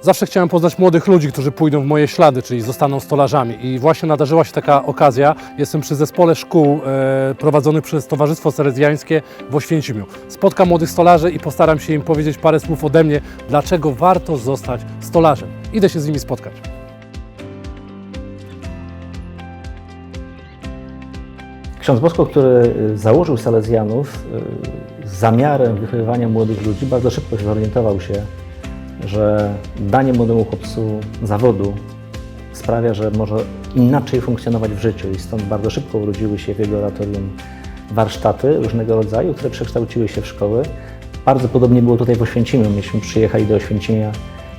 Zawsze chciałem poznać młodych ludzi, którzy pójdą w moje ślady, czyli zostaną stolarzami. I właśnie nadarzyła się taka okazja. Jestem przy zespole szkół e, prowadzonych przez Towarzystwo Salezjańskie w Oświęcimiu. Spotkam młodych stolarzy i postaram się im powiedzieć parę słów ode mnie, dlaczego warto zostać stolarzem. Idę się z nimi spotkać. Ksiądz Bosko, który y, założył Salezjanów z zamiarem wychowywania młodych ludzi, bardzo szybko zorientował się, że danie młodemu chłopcu zawodu sprawia, że może inaczej funkcjonować w życiu i stąd bardzo szybko urodziły się w jego oratorium warsztaty różnego rodzaju, które przekształciły się w szkoły. Bardzo podobnie było tutaj w Oświęcimiu. Myśmy przyjechali do Oświęcimia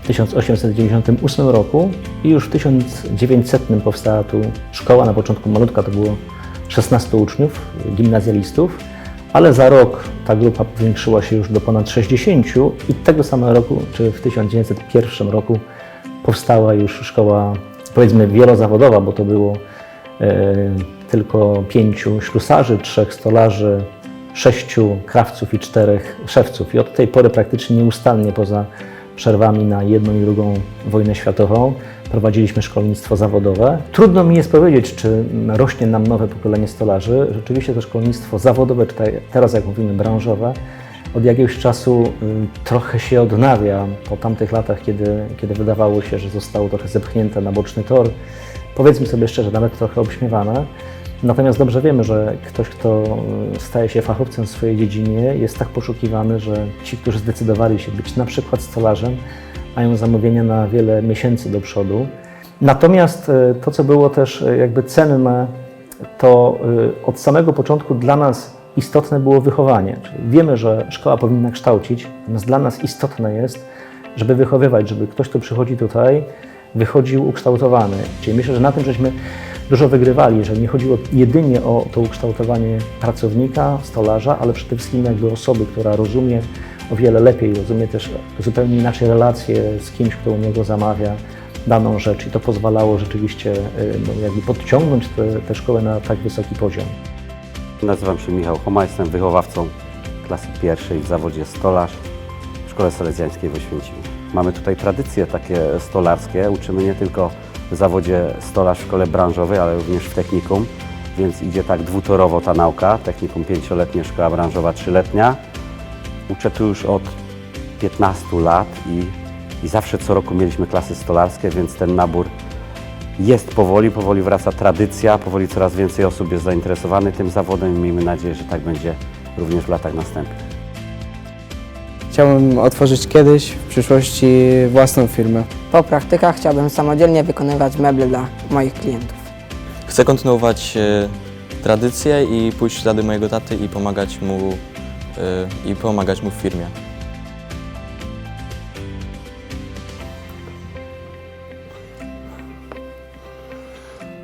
w 1898 roku i już w 1900 powstała tu szkoła, na początku malutka to było 16 uczniów, gimnazjalistów, ale za rok ta grupa powiększyła się już do ponad 60 i tego samego roku, czy w 1901 roku powstała już szkoła powiedzmy wielozawodowa, bo to było e, tylko pięciu ślusarzy, trzech stolarzy, sześciu krawców i czterech szewców. I od tej pory praktycznie nieustannie poza przerwami na jedną i drugą wojnę światową prowadziliśmy szkolnictwo zawodowe. Trudno mi jest powiedzieć, czy rośnie nam nowe pokolenie stolarzy. Rzeczywiście to szkolnictwo zawodowe, czy te- teraz jak mówimy branżowe, od jakiegoś czasu y, trochę się odnawia po tamtych latach, kiedy, kiedy wydawało się, że zostało trochę zepchnięte na boczny tor. Powiedzmy sobie szczerze, nawet trochę obśmiewane. Natomiast dobrze wiemy, że ktoś, kto y, staje się fachowcem w swojej dziedzinie, jest tak poszukiwany, że ci, którzy zdecydowali się być na przykład stolarzem, mają zamówienia na wiele miesięcy do przodu. Natomiast y, to, co było też y, jakby cenne, to od samego początku dla nas istotne było wychowanie. Czyli wiemy, że szkoła powinna kształcić, natomiast dla nas istotne jest, żeby wychowywać, żeby ktoś, kto przychodzi tutaj, wychodził ukształtowany. Czyli myślę, że na tym żeśmy dużo wygrywali, że nie chodziło jedynie o to ukształtowanie pracownika, stolarza, ale przede wszystkim jakby osoby, która rozumie o wiele lepiej, rozumie też zupełnie inaczej relacje z kimś, kto u niego zamawia daną rzecz i to pozwalało rzeczywiście y, no, jakby podciągnąć tę- szkołę na tak wysoki poziom. Nazywam się Michał Choma, jestem wychowawcą klasy pierwszej w zawodzie stolarz w Szkole Salezjańskiej w Oświęcimiu. Mamy tutaj tradycje takie stolarskie, uczymy nie tylko w zawodzie stolarz w szkole branżowej, ale również w technikum, więc idzie tak dwutorowo ta nauka. Technikum pięcioletnie, szkoła branżowa trzyletnia. Uczę tu już od 15 lat i, i zawsze co roku mieliśmy klasy stolarskie, więc ten nabór jest powoli, powoli wraca tradycja, powoli coraz więcej osób jest zainteresowanych tym zawodem i miejmy nadzieję, że tak będzie również w latach następnych. Chciałbym otworzyć kiedyś, w przyszłości własną firmę. Po praktykach chciałbym samodzielnie wykonywać meble dla moich klientów. Chcę kontynuować e, tradycję i pójść w ślady mojego taty i pomagać mu, e, i pomagać mu w firmie.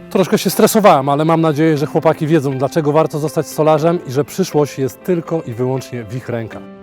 Troszkę się stresowałem, ale mam nadzieję, że chłopaki wiedzą, dlaczego warto zostać stolarzem i że przyszłość jest tylko i wyłącznie w ich rękach.